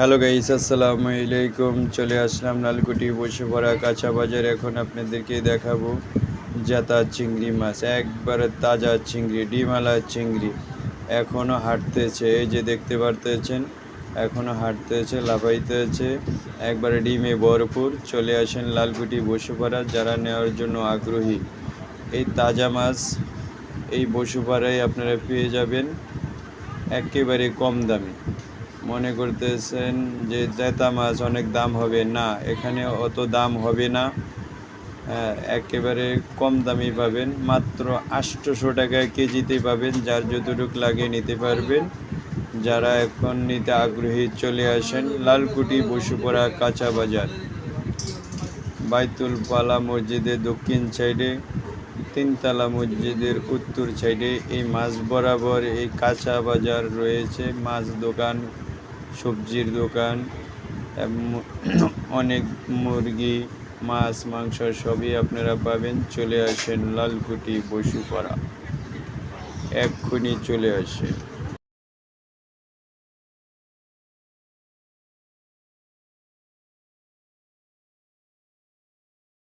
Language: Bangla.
হ্যালো গাইস আসসালামু আলাইকুম চলে আসলাম লালকুটি বসে পড়া কাঁচা বাজার। এখন আপনাদেরকে দেখাবো জাতা চিংড়ি মাছ, একবারে তাজা চিংড়ি, ডিমালা চিংড়ি। এখনও হাঁটতেছে, এই যে দেখতে পারতেছেন এখনও হাঁটতেছে, লাফাইতেছে। একবারে ডিমে ভরপুর। চলে আসেন লালকুটি বসে পড়া, যারা নেওয়ার জন্য আগ্রহী। এই তাজা মাছ, এই বসুপাড়ায় আপনারা পেয়ে যাবেন। একেবারে কম দামে। মনে করতেছেন যে জেতা মাছ অনেক দাম হবে? না, এখানে অত দাম হবে না। একেবারে কম দামি পাবেন। মাত্র আটশোশো টাকায় কেজিতে পাবেন, যার যতটুকু লাগে নিতে পারবেন। যারা এখন নিতে আগ্রহী চলে আসেন লালকুটি বসুপড়া, কাঁচা বাজার বাইতুল পালা মসজিদের দক্ষিণ সাইডে, তিনতলা মসজিদের উত্তর সাইডে এই মাছ বরাবর এই কাঁচা বাজার রয়েছে। মাছ দোকান সবজির দোকান অনেক মুরগি, মাছ, মাংস সবই আপনারা পাবেন। চলে আসেন লালকুটি বসুপাড়া। এক্ষুনি চলে আসেন